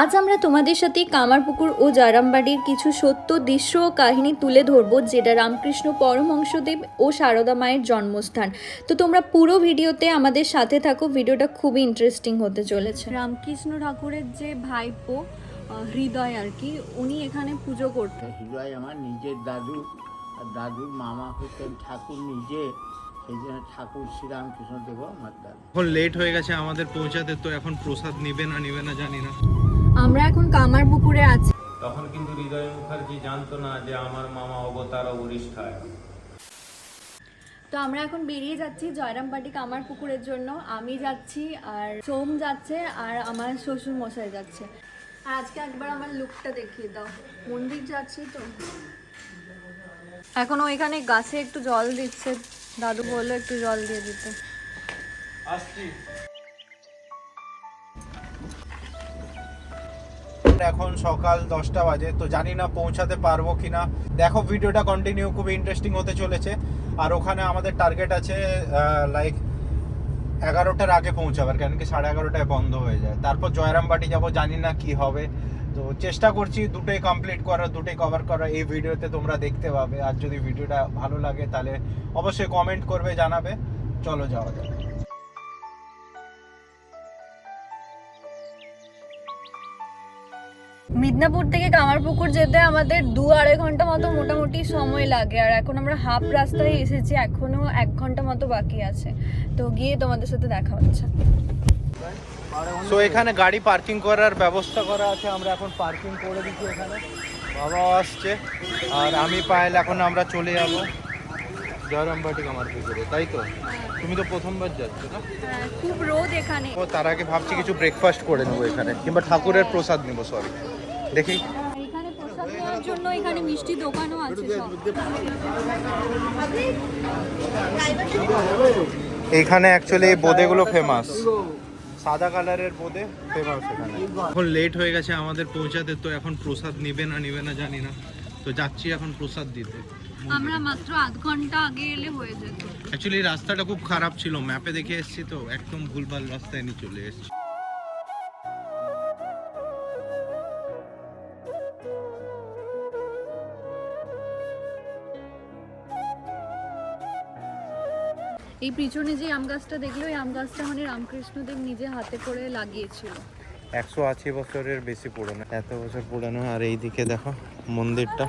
আজ আমরা তোমাদের সাথে কামারপুকুর ও জারামবাড়ির কিছু সত্য দৃশ্য ও কাহিনী তুলে ধরবো যেটা রামকৃষ্ণ পরমহংসদেব ও সারদা মায়ের জন্মস্থান। তো তোমরা পুরো ভিডিওতে আমাদের সাথে থাকো ভিডিওটা খুবই ইন্টারেস্টিং হতে চলেছে। রামকৃষ্ণ ঠাকুরের যে ভাইপো হৃদয় আর কি উনি এখানে পুজো করতেন। হৃদয় আমার নিজের দাদু আর দাদুর মামা হতেন ঠাকুর নিজে সেই জন্য ঠাকুর শ্রীরামকৃষ্ণ দেব আমার দাদু। এখন লেট হয়ে গেছে আমাদের পৌঁছাতে তো এখন প্রসাদ নিবে না নিবে না জানি না। আমরা এখন কামারপুকুরে আছি। তখন কিন্তু হৃদয় মুখার্জি জানতো না যে আমার মামা অবতার উড়িষ্যায় তো আমরা এখন বেরিয়ে যাচ্ছি জয়রামবাটি কামার পুকুরের জন্য। আমি যাচ্ছি আর সোম যাচ্ছে আর আমার শ্বশুর মশাই যাচ্ছে। আর আজকে একবার আমার লুকটা দেখিয়ে দাও। মন্দির যাচ্ছি তো। এখন ওইখানে গাছে একটু জল দিচ্ছে। দাদু বলল একটু জল দিয়ে দিতে। আসছি। এখন সকাল দশটা বাজে, তো জানি না পৌঁছাতে পারব কিনা। দেখো, ভিডিওটা কন্টিনিউ খুব ইন্টারেস্টিং হতে চলেছে। আর ওখানে আমাদের টার্গেট আছে লাইক এগারোটার আগে পৌঁছাবার, কারণ কি সাড়ে এগারোটায় বন্ধ হয়ে যায়। তারপর জয়রামবাটি যাব, জানি না কি হবে। তো চেষ্টা করছি দুটোই কমপ্লিট করার, দুটোই কভার করার। এই ভিডিওতে তোমরা দেখতে পাবে। আর যদি ভিডিওটা ভালো লাগে, তাহলে অবশ্যই কমেন্ট করবে, জানাবে। চলো যাওয়া যাক। মিদনাপুর থেকে কামারপুকুর যেতে আমাদের দু আড়াই ঘণ্টা মতো মোটামুটি সময় লাগে। আর এখন আমরা হাফ রাস্তায় এসেছি এখনও এক ঘণ্টা মতো বাকি আছে। তো গিয়ে তোমাদের সাথে দেখা হচ্ছে। সো এখানে গাড়ি পার্কিং করার ব্যবস্থা করা আছে আমরা এখন পার্কিং করে দিচ্ছি এখানে। বাবা আসছে আর আমি পায়েল এখন আমরা চলে যাব। জয়রামবাটি আমার পুকুরে তাই তো? তুমি তো প্রথমবার যাচ্ছ না? হ্যাঁ, খুব রোদ এখানে। ও তার আগে ভাবছি কিছু ব্রেকফাস্ট করে নেব এখানে কিংবা ঠাকুরের প্রসাদ নেব সরি দেখি। এখানে প্রসাদ নেওয়ার জন্য এখানে মিষ্টি দোকানও আছে সব। অ্যাকচুয়ালি এই বোঁদেগুলো ফেমাস সাদা কালারের বোঁদে ফেমাস এখানে। এখন লেট হয়ে গেছে আমাদের পৌঁছাতে তো এখন প্রসাদ নিবে না নিবে না জানি না। তো যাচ্ছি এখন প্রসাদ দিতে। আমরা মাত্র আধ ঘণ্টা আগে এলে হয়ে যেত। অ্যাকচুয়ালি রাস্তাটা খুব খারাপ ছিল ম্যাপে দেখে এসেছি তো একদম ভুলভাল রাস্তায় নিয়ে চলে এসেছি। এই পিছনে যে আম গাছটা দেখল এই আম গাছটা মানে রামকৃষ্ণদেব নিজে হাতে করে লাগিয়েছিল। একশো আশি বছরের বেশি পুরনো। এত বছর পুরনো আর এইদিকে দেখো মন্দিরটা।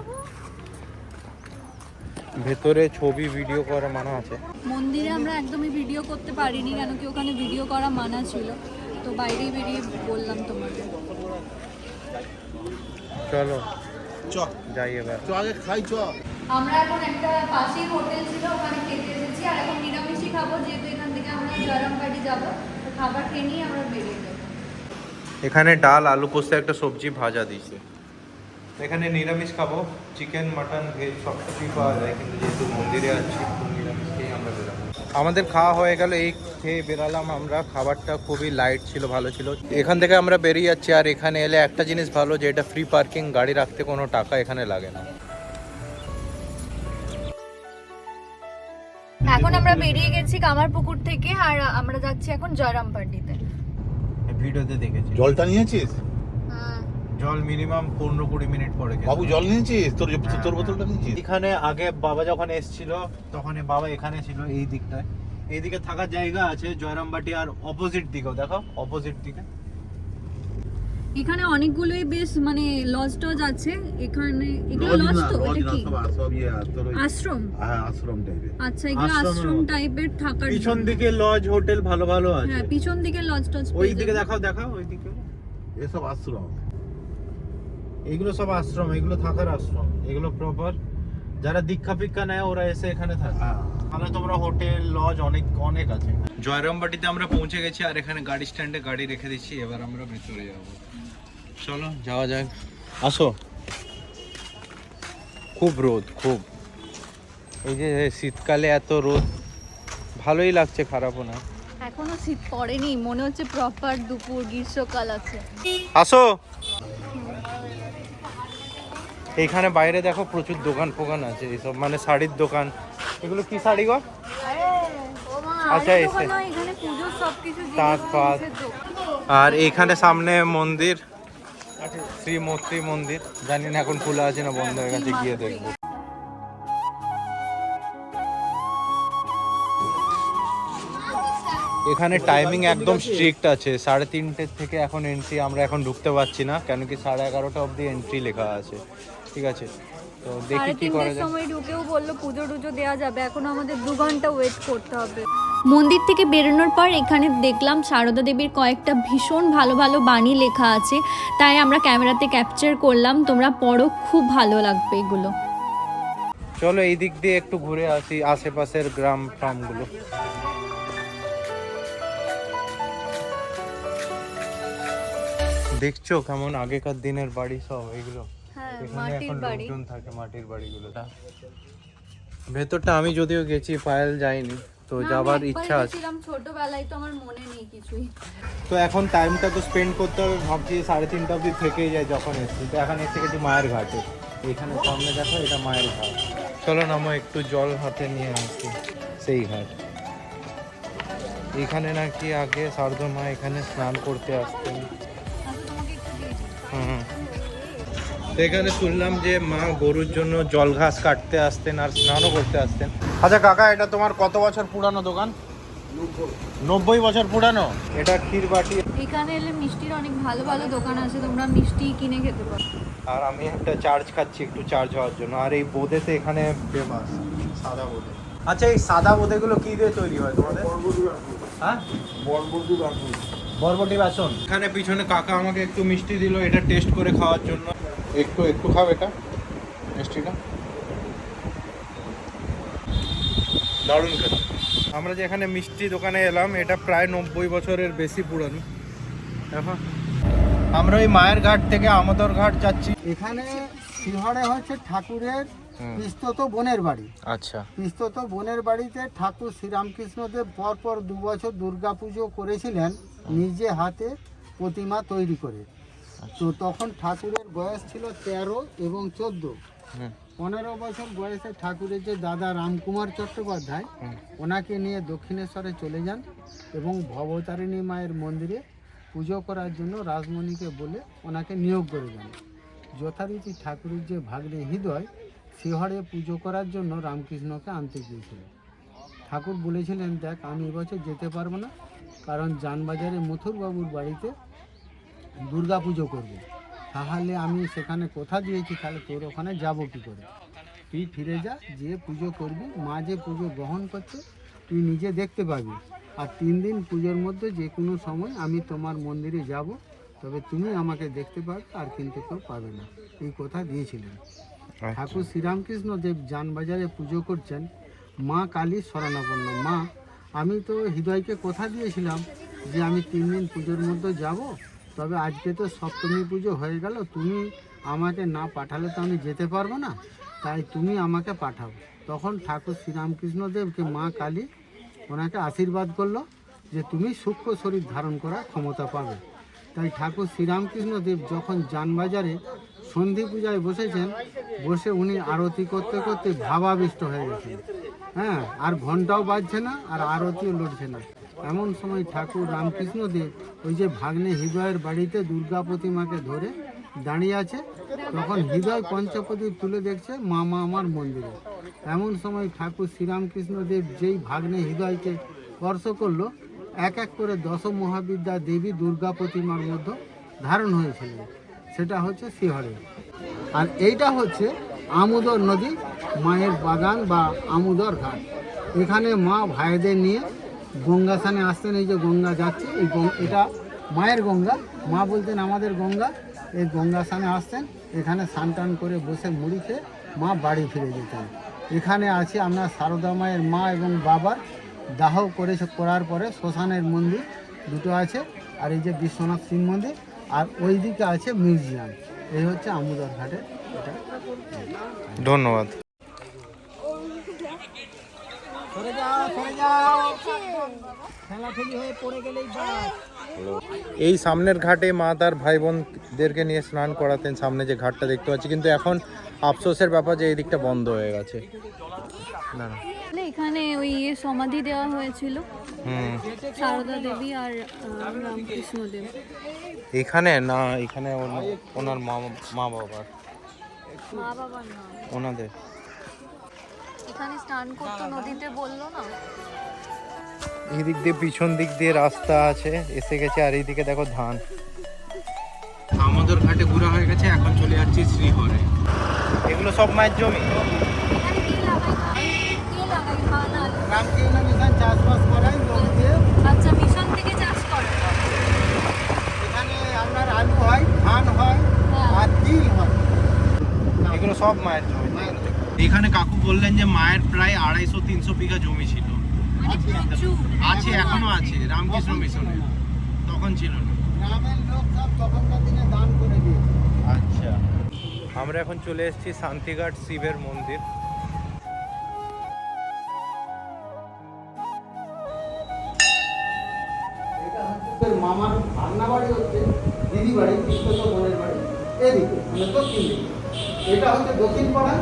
ভেতরে ছবি ভিডিও করা মানা আছে। মন্দিরে আমরা একদমই ভিডিও করতে পারিনি কেন কি ওখানে ভিডিও করা মানা ছিল। তো বাইরেই বেরিয়ে বললাম তোমাদের চলো। চ। যাই এবার। চ আগে খাই চ। আমরা এখন একটা পাশেই হোটেল ছিল ওখানে খেতে এসেছি আর এখন এখান ডাল, আলু পোস্ত, একটা সবজি ভাজা দিয়েছে। এখানে নিরামিষ খাব। চিকেন, মাটন, ভেজ, সব কিছুই পাওয়া যায়, কিন্তু যেহেতু মন্দিরে আছি আমরা আমাদের খাওয়া হয়ে গেল, এই খেয়ে বেরালাম আমরা। খাবারটা খুবই লাইট ছিল, ভালো ছিল। এখান থেকে আমরা বেরিয়ে যাচ্ছি, আর এখানে এলে একটা জিনিস ভালো, যে এটা ফ্রি পার্কিং গাড়ি রাখতে কোনো টাকা এখানে লাগে না। এখন আমরা বেরিয়ে গেছি কামারপুকুর থেকে আর আমরা যাচ্ছি এখন জয়রামবাড়িতে ভিডিওতে দেখেছি। জলটা নিয়েছিস? জল মিনিমাম পনেরো কুড়ি মিনিট পরে বাবু জল নিয়েছিস? তোর তোর হ্যাঁ। বোতলটা নিয়েছিস? এখানে আগে বাবা যখন এসেছিল তখন বাবা এখানে ছিল এই দিকটায়। এইদিকে থাকার জায়গা আছে জয়রামবাটি আর অপোজিট দিকেও। দেখো অপোজিট দিকে। এখানে অনেকগুলোই বেশ মানে লজ টজ আছে। এখানে এগুলো লজ তো এটা কি? সব ইয়ে আশ্রম? হ্যাঁ আশ্রম টাইপের আচ্ছা এগুলো আশ্রম টাইপের থাকার পিছন দিকে লজ হোটেল ভালো ভালো আছে। হ্যাঁ পিছন দিকে লজ টজ ওই দিকে দেখাও দেখাও ওই দিকে। এসব আশ্রম। এগুলো সব আশ্রম এগুলো থাকার আশ্রম। এগুলো প্রপার যারা দীক্ষা ফিক্ষা নেয় ওরা এসে এখানে থাকে। হ্যাঁ। তাহলে তোমরা হোটেল লজ অনেক অনেক আছে। জয়রামবাটিতে আমরা পৌঁছে গেছি আর এখানে গাড়ি স্ট্যান্ডে গাড়ি রেখে দিচ্ছি এবার আমরা ভেতরে যাব। চলো যাওয়া যাক। আসো। খুব রোদ খুব। এই যে শীতকালে এত রোদ ভালোই লাগছে খারাপও না। এখনও শীত পড়েনি মনে হচ্ছে প্রপার দুপুর গ্রীষ্মকাল আছে। আসো। এইখানে বাইরে দেখো প্রচুর দোকান ফোকান আছে এইসব মানে শাড়ির দোকান। এগুলো কি শাড়ি গো? আচ্ছা, এসে। এখানে। আর এইখানে সামনে মন্দির। শ্রী মূর্তি মন্দির। জানি না এখন খোলা আছে না বন্ধ হয়ে গেছে গিয়ে দেখব। এখানে টাইমিং একদম স্ট্রিক্ট আছে। সাড়ে তিনটে থেকে এখন এন্ট্রি আমরা এখন ঢুকতে পারছি না কেন কি সাড়ে এগারোটা অবধি এন্ট্রি লেখা আছে। ঠিক আছে? তো দেখি কি করা যায়। সময় ঢুকেও বলল পুজো টুজো দেওয়া যাবে। এখন আমাদের দু ঘণ্টা ওয়েট করতে হবে। মন্দির থেকে বেরোনোর পর এখানে দেখলাম সারদা দেবীর কয়েকটা ভীষণ ভালো ভালো বাণী লেখা আছে। তাই আমরা ক্যামেরাতে ক্যাপচার করলাম। তোমরা পড়ো খুব ভালো লাগবে এগুলো। চলো এই দিক দিয়ে একটু ঘুরে আসি আশেপাশের গ্রাম ফার্মগুলো। দেখছ কেমন আগেকার দিনের বাড়ি সব এগুলো? এখানে এখন লোকজন থাকে মাটির বাড়িগুলো ভেতরটা আমি যদিও গেছি পায়েল যাইনি তো যাবার ইচ্ছা আছে। ছোটবেলায় তো আমার মনে নেই কিছুই। তো এখন টাইমটা তো স্পেন্ড করতে হবে ভাবছি সাড়ে তিনটা অবধি থেকেই যায় যখন এসছি। তো এখন এসে গেছি মায়ের ঘাটে। এখানে সামনে দেখো এটা মায়ের ঘাট। চলো নামো একটু জল হাতে নিয়ে আসি। সেই ঘাট। এখানে নাকি আগে সারদা মা এখানে স্নান করতে আসতেন। হুম। তো এখানে শুনলাম যে মা গরুর জন্য জল ঘাস কাটতে আসতেন আর স্নানও করতে আসতেন। আচ্ছা কাকা এটা তোমার কত বছর পুরানো দোকান? নব্বই বছর পুরানো? এটা ক্ষীর বাটি। এখানে এলে মিষ্টির অনেক ভালো ভালো দোকান আছে তোমরা মিষ্টি কিনে খেতে পারো। আর আমি একটা চার্জ খাচ্ছি একটু চার্জ হওয়ার জন্য। আর এই বোঁদেতে এখানে ফেমাস সাদা বোঁদে। আচ্ছা এই সাদা বোঁদেগুলো কি দিয়ে তৈরি হয় তোমাদের? হ্যাঁ? বরবটি বাসন। এখানে পিছনে কাকা আমাকে একটু মিষ্টি দিল এটা টেস্ট করে খাওয়ার জন্য। একটু একটু খাও এটা মিষ্টিটা। দারুণ খেতে। আমরা যে এখানে মিষ্টি দোকানে এলাম এটা প্রায় নব্বই বছরের বেশি পুরানো। দেখো। আমরা ওই মায়ের ঘাট থেকে আমোদর ঘাট যাচ্ছি। এখানে শিহরে হচ্ছে ঠাকুরের। পিস্তত বোনের বাড়ি। আচ্ছা। পিস্তত বোনের বাড়িতে ঠাকুর শ্রীরামকৃষ্ণদেব পরপর দু বছর দুর্গা পুজো করেছিলেন নিজে হাতে প্রতিমা তৈরি করে। তো তখন ঠাকুরের বয়স ছিল তেরো এবং চোদ্দ। পনেরো বছর বয়সে ঠাকুরের যে দাদা রামকুমার চট্টোপাধ্যায় ওনাকে নিয়ে দক্ষিণেশ্বরে চলে যান এবং ভবতারিণী মায়ের মন্দিরে পুজো করার জন্য রাজমণিকে বলে ওনাকে নিয়োগ করে দেন। যথারীতি ঠাকুরের যে ভাগ্নে হৃদয় শিহরে পুজো করার জন্য রামকৃষ্ণকে আনতে গিয়েছিল। ঠাকুর বলেছিলেন দেখ আমি এবছর যেতে পারব না কারণ জানবাজারে মথুরবাবুর বাড়িতে দুর্গা পুজো করব। তাহলে আমি সেখানে কোথা দিয়েছি তাহলে তোর ওখানে যাব কি করে? তুই ফিরে যা যে পুজো করবি মা যে পুজো গ্রহণ করছে তুই নিজে দেখতে পাবি। আর তিন দিন পুজোর মধ্যে যে কোনো সময় আমি তোমার মন্দিরে যাব তবে তুমি আমাকে দেখতে পাবে আর কিন্তু কেউ পাবে না। এই কথা দিয়েছিলেন ঠাকুর শ্রীরামকৃষ্ণ দেব যানবাজারে পুজো করছেন মা কালী শরণাপন্ন। মা আমি তো হৃদয়কে কথা দিয়েছিলাম যে আমি তিন দিন পুজোর মধ্যে যাব তবে আজকে তো সপ্তমী পুজো হয়ে গেল, তুমি আমাকে না পাঠালে তো আমি যেতে পারব না। তাই তুমি আমাকে পাঠাও। তখন ঠাকুর শ্রীরামকৃষ্ণ দেবকে মা কালী ওনাকে আশীর্বাদ করল যে তুমি সূক্ষ্ম শরীর ধারণ করার ক্ষমতা পাবে। তাই ঠাকুর শ্রীরামকৃষ্ণ দেব যখন যানবাজারে সন্ধি পূজায় বসেছেন, বসে উনি আরতি করতে করতে ভাবাবিষ্ট হয়ে গেছেন। হ্যাঁ আর ঘন্টাও বাজছে না, আর আরতিও লড়ছে না। এমন সময় ঠাকুর রামকৃষ্ণ দেব ওই যে ভাগ্নে হৃদয়ের বাড়িতে দুর্গা প্রতিমাকে ধরে দাঁড়িয়ে আছে। তখন হৃদয় পঞ্চপ্রদীপ তুলে দেখছে মা মা আমার মন্দিরে। এমন সময় ঠাকুর শ্রীরামকৃষ্ণ দেব যেই ভাগ্নে হৃদয়কে স্পর্শ করল, এক এক করে দশ মহাবিদ্যা দেবী দুর্গা প্রতিমার মধ্যে ধারণ হয়েছিল সেটা হচ্ছে শিহরে আর এইটা হচ্ছে আমুদর নদী, মায়ের বাগান বা আমুদর ঘাট। এখানে মা ভাইদের নিয়ে গঙ্গা স্থানে আসতেন, এই যে গঙ্গা যাচ্ছে, এই এটা মায়ের গঙ্গা। মা বলতেন, আমাদের গঙ্গা। এই গঙ্গা স্থানে আসতেন, এখানে স্নান টান করে বসে মুড়ি খেয়ে মা বাড়ি ফিরে যেতেন। এখানে আছে আমরা সারদা মায়ের মা এবং বাবার দাহ করে করার পরে শ্মশানের মন্দির দুটো আছে, আর এই যে বিশ্বনাথ শিব মন্দির, আর ওই দিকে আছে মিউজিয়াম। এই হচ্ছে আমুদর ঘাটের এটা। ধন্যবাদ। সরে যাও সরে যাও। খেলাখেলি হয়ে পড়ে গেলেই এই সামনের ঘাটে মা তার ভাই বোনদেরকে নিয়ে স্নান করাতেন। সামনে যে ঘাটটা দেখতে পাচ্ছি কিন্তু এখন আফসোসের ব্যাপার যে এই দিকটা বন্ধ হয়ে গেছে। না না। মানে এখানে ওই ইয়ে সমাধি দেওয়া হয়েছিল। সারদা দেবী আর আহ, এখানে? না এখানে ওন- ওনার মা মা বাবার। মা বাবার ওনাদের। এখানে স্নান করতো নদীতে বলল না? এদিক দিয়ে পিছন দিক দিয়ে রাস্তা আছে এসে গেছে আর এইদিকে দেখো ধান। আমাদের ঘাটে ঘোরা হয়ে গেছে এখন চলে যাচ্ছি শ্রীহরে। এগুলো সব মায়ের জমি? রামকৃষ্ণ মিশন চাষবাস করাই লোক দিয়ে আচ্ছা মিশন থেকে চাষ করে। এখানে আপনার আলু হয় ধান হয় হ্যাঁ। আর তিল হয়। এগুলো সব মায়ের জমি। এখানে কাকু বললেন যে মায়ের প্রায় আড়াইশো তিনশো বিঘা জমি ছিল। মানে আছে এখনও আছে। রামকৃষ্ণ মিশনে। তখন ছিল না। গ্রামের লোক সব তখনকার দিনে দান করে দিয়েছে। আচ্ছা। আমরা এখন চলে এসেছি শান্তিঘাট শিবের মন্দির। এটা হচ্ছে তোর মামার বাড়ি হচ্ছে দিদি বাড়ি বোনের বাড়ি। এদিকে মানে দক্ষিণ দিকে। এটা হচ্ছে দক্ষিণ পাড়া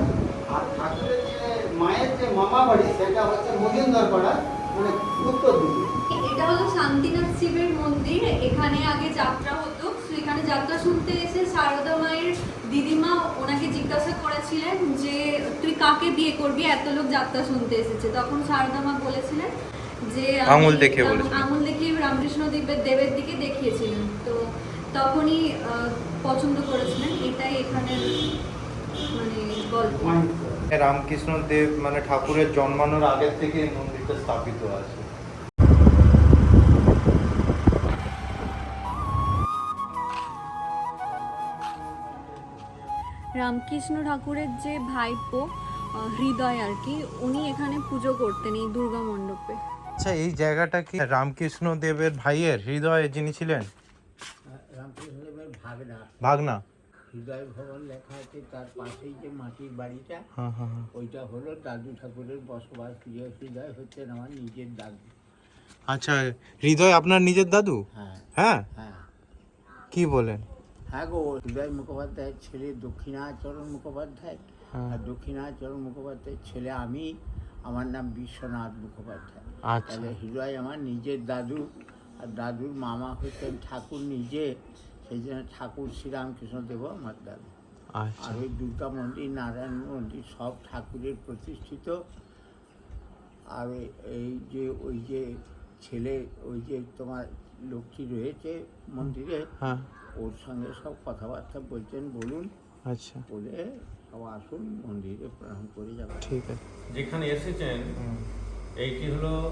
আর ঠাকুরের যে মায়ের যে মামা বাড়ি সেটা হচ্ছে মহিন্দর পাড়া মানে উত্তর দিকে। এটা হলো শান্তিনাথ শিবের মন্দির এখানে আগে যাত্রা হতো। এখানে যাত্রা শুনতে এসে সারদা মায়ের দিদিমা ওনাকে জিজ্ঞাসা করেছিলেন যে তুই কাকে বিয়ে করবি? এত লোক যাত্রা শুনতে এসেছে। তখন সারদা মা বলেছিলেন যে আঙুল বলেছিলেন। আঙুল দেখিয়ে রামকৃষ্ণ দেবের দেবের দিকে দেখিয়েছিলেন। তো তখনই আহ, পছন্দ করেছিলেন। এটাই এখানে মানে গল্প। মাহিন্দর রামকৃষ্ণ দেব মানে ঠাকুরের জন্মানোর আগের থেকে এই মন্দিরটা স্থাপিত আছে। রামকৃষ্ণ ঠাকুরের যে ভাইপো হৃদয় আর কি উনি এখানে পুজো করতেন এই দুর্গা মণ্ডপে। আচ্ছা এই জায়গাটা কি রামকৃষ্ণ দেবের ভাইয়ের হৃদয় যিনি ছিলেন? রামকৃষ্ণদেবের ভাগনা। ভাগনা। হৃদয় ভবন লেখা আছে তার পাশেই যে মাটির বাড়িটা হ্যাঁ হ্যাঁ হ্যাঁ। ওইটা হলো দাদু ঠাকুরের বসবাস। প্রিয় হৃদয় হচ্ছেন আমার নিজের দাদু। আচ্ছা হৃদয় আপনার নিজের দাদু? হ্যাঁ। কি বলেন? হ্যাঁ গো হৃদয় মুখোপাধ্যায়ের ছেলে দক্ষিণাচরণ মুখোপাধ্যায়। আর দক্ষিণাচরণ মুখোপাধ্যায়ের ছেলে আমি আমার নাম বিশ্বনাথ মুখোপাধ্যায়। আচ্ছা। তাহলে হৃদয় আমার নিজের দাদু। আর দাদুর মামা হচ্ছেন ঠাকুর নিজে। সেই জন্য ঠাকুর শ্রীরামকৃষ্ণ দেব আমার দাদু আচ্ছা। আর ওই দুর্গা মন্দির নারায়ণ মন্দির সব ঠাকুরের প্রতিষ্ঠিত। আর ওই- এই যে ওই যে ছেলে ওই যে তোমার লক্ষ্মী রয়েছে মন্দিরে হ্যাঁ। ওর সঙ্গে সব কথাবার্তা বলছেন বলুন। আচ্ছা। বলে সব আসুন মন্দিরে প্রণাম করে যাবেন ঠিক আছে। যেখানে এসেছেন এইটি হলো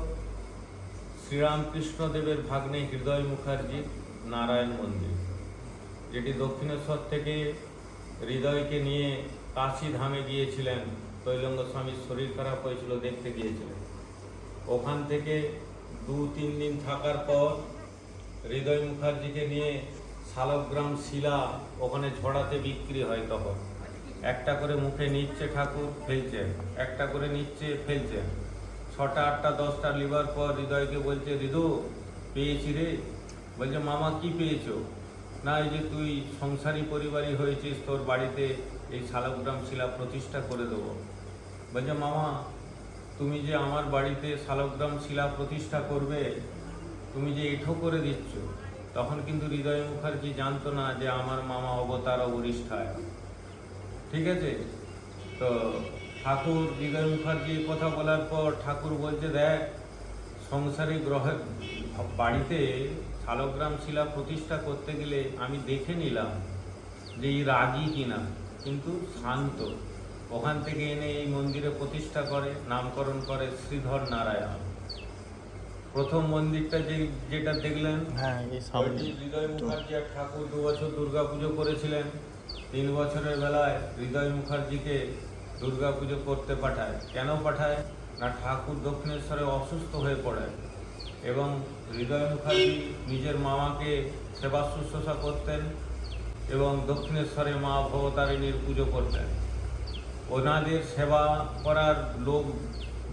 শ্রীরামকৃষ্ণ দেবের ভাগ্নে হৃদয় মুখার্জির নারায়ণ মন্দির। যেটি দক্ষিণেশ্বর থেকে হৃদয়কে নিয়ে কাশী ধামে গিয়েছিলেন, তৈলঙ্গ স্বামীর শরীর খারাপ হয়েছিল, দেখতে গিয়েছিলেন। ওখান থেকে দু তিন দিন থাকার পর হৃদয় মুখার্জিকে নিয়ে শালগ্রাম শিলা ওখানে ঝড়াতে বিক্রি হয় তখন। একটা করে মুখে নিচ্ছে ঠাকুর ফেলছেন একটা করে নিচ্ছে ফেলছেন ছটা, আটটা, দশটা লিবার পর হৃদয়কে বলছে হৃদু পেয়েছি রে। বলছে, মামা, কি পেয়েছ? না, এই যে তুই সংসারী পরিবারই হয়েছিস, তোর বাড়িতে এই শালগ্রাম শিলা প্রতিষ্ঠা করে দেবো। বলছে, মামা, তুমি যে আমার বাড়িতে শালগ্রাম শিলা প্রতিষ্ঠা করবে, তুমি যে এঠো করে দিচ্ছ, তখন কিন্তু হৃদয় মুখার্জি জানতো না যে আমার মামা অবতার অবরিষ্ঠায়। ঠিক আছে? তো ঠাকুর, হৃদয় মুখার্জি কথা বলার পর ঠাকুর বলছে, দেখ সংসারে গ্রহ বাড়িতে শালগ্রাম শিলা প্রতিষ্ঠা করতে গেলে আমি দেখে নিলাম যে এই রাগী কিনা কিন্তু শান্ত। ওখান থেকে এনে এই মন্দিরে প্রতিষ্ঠা করে নামকরণ করে শ্রীধর নারায়ণ। প্রথম মন্দিরটা যে যেটা দেখলেন হ্যাঁ হৃদয় মুখার্জি এক ঠাকুর দু বছর দুর্গা পুজো করেছিলেন। তিন বছরের বেলায় হৃদয় মুখার্জিকে দুর্গা পুজো করতে পাঠায়। কেন পাঠায়? না, ঠাকুর দক্ষিণেশ্বরে অসুস্থ হয়ে পড়ে এবং হৃদয় মুখার্জি নিজের মামাকে সেবা শুশ্রূষা করতেন এবং দক্ষিণেশ্বরে মা ভবতারিণীর পুজো করতেন। ওনাদের সেবা করার লোক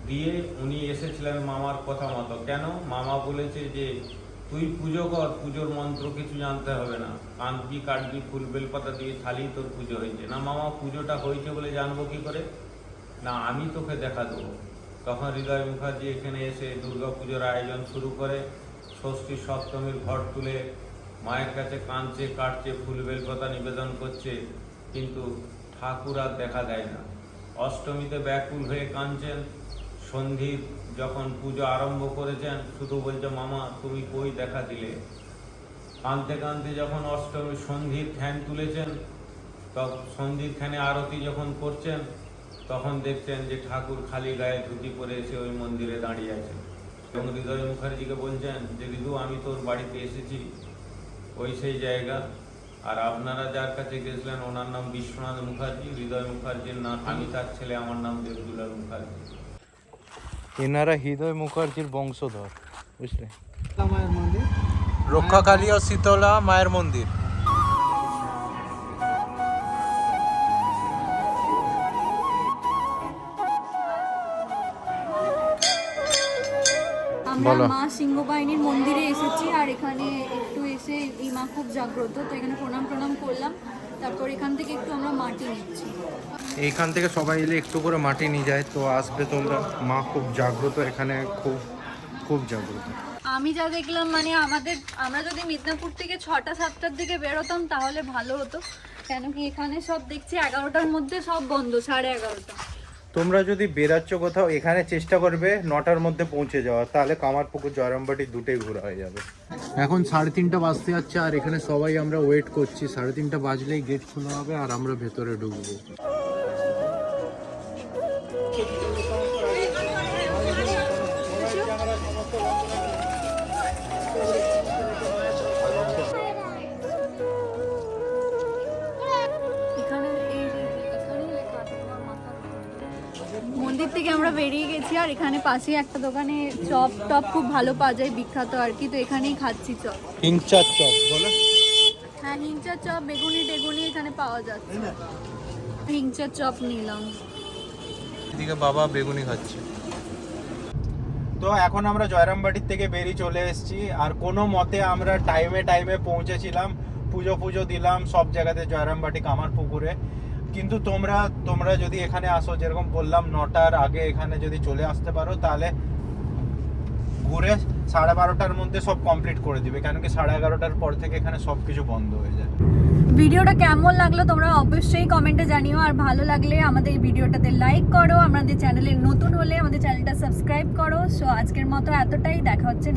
দিয়ে উনি এসেছিলেন মামার কথা মতো। কেন? মামা বলেছে যে, তুই পুজো কর, পুজোর মন্ত্র কিছু জানতে হবে না। কাঁদবি কাটবি ফুল, বেলপাতা দিয়ে থালি তোর পুজো হয়েছে। না মামা, পুজোটা হয়েছে বলে জানব কি করে? না, আমি তোকে দেখা দেবো। তখন হৃদয় মুখার্জি এখানে এসে দুর্গাপুজোর আয়োজন শুরু করে। ষষ্ঠী সপ্তমীর ঘর তুলে মায়ের কাছে কাঁদছে, কাটছে, ফুল বেলপাতা নিবেদন করছে, কিন্তু ঠাকুর আর দেখা দেয় না। অষ্টমীতে ব্যাকুল হয়ে কাঁদছেন। সন্ধির যখন পুজো আরম্ভ করেছেন, শুধু বলছে, মামা, তুমি কই দেখা দিলে। কাঁদতে কাঁদতে যখন অষ্টমী সন্ধির ধ্যান তুলেছেন, তখন সন্ধির ধ্যানে আরতি যখন করছেন তখন দেখছেন যে ঠাকুর খালি গায়ে ধুতি পরে এসে ওই মন্দিরে দাঁড়িয়ে আছেন এবং হৃদয় মুখার্জিকে বলছেন যে ঋদু আমি তোর বাড়িতে এসেছি ওই সেই জায়গা। আর আপনারা যার কাছে গেছিলেন ওনার নাম বিশ্বনাথ মুখার্জি। হৃদয় মুখার্জির নাম আমি তার ছেলে আমার নাম দেবদুলাল মুখার্জি। এনারা হৃদয় মুখার্জির বংশধর বুঝলে? মায়ের মন্দির রক্ষাকালী ও শীতলা মায়ের মন্দির। বলো। মা সিংহবাহিনীর মন্দিরে এসেছি আর এখানে একটু এসে এই মা খুব জাগ্রত তো এখানে প্রণাম প্রণাম করলাম। তারপর এখান থেকে একটু আমরা মাটি নিচ্ছি। এইখান থেকে সবাই এলে একটু করে মাটি নিয়ে যায় তো আসবে তোমরা। মা খুব জাগ্রত এখানে খুব খুব জাগ্রত। আমি যা দেখলাম মানে আমাদের আমরা যদি মিদনাপুর থেকে ছটা সাতটার দিকে বেরোতাম তাহলে ভালো হতো। কেন কি এখানে সব দেখছি এগারোটার মধ্যে সব বন্ধ সাড়ে এগারোটা। তোমরা যদি বেরাচ্ছ কোথাও, এখানে চেষ্টা করবে নটার মধ্যে পৌঁছে যাওয়া। তাহলে কামারপুকুর, জয়রামবাটি দুটোই ঘোরা হয়ে যাবে। এখন সাড়ে তিনটা বাজতে যাচ্ছে, আর এখানে সবাই আমরা ওয়েট করছি। সাড়ে তিনটা বাজলেই গেট খোলা হবে, আর আমরা ভেতরে ঢুকবো। থেকে আমরা বেরিয়ে গেছি আর এখানে পাশে একটা দোকানে চপ টপ খুব ভালো পাওয়া যায় বিখ্যাত আর কি। তো এখানেই খাচ্ছি চপ। হিংচার চপ বলো। হ্যাঁ হিংচার চপ বেগুনি টেগুনি এখানে পাওয়া যাচ্ছে। হিংচার চপ নিলাম। এদিকে বাবা বেগুনি খাচ্ছে। তো এখন আমরা জয়রামবাটির থেকে বেরিয়ে চলে এসেছি। আর কোনো মতে আমরা টাইমে টাইমে পৌঁছেছিলাম। পুজো পুজো দিলাম সব জায়গাতে জয়রামবাটি কামার পুকুরে কিন্তু তোমরা তোমরা যদি এখানে আসো, যেরকম বললাম, নটার আগে এখানে যদি চলে আসতে পারো, তাহলে ঘুরে সাড়ে বারোটার মধ্যে সব কমপ্লিট করে দিবে, কেন কি সাড়ে এগারোটার পর থেকে এখানে সব কিছু বন্ধ হয়ে যায় ভিডিওটা কেমন লাগল তোমরা অবশ্যই কমেন্টে জানিও, আর ভালো লাগলে আমাদের এই ভিডিওটাতে লাইক করো, আমাদের চ্যানেলে নতুন হলে আমাদের চ্যানেলটা সাবস্ক্রাইব করো সো আজকের মতো এতটাই, দেখা হচ্ছে।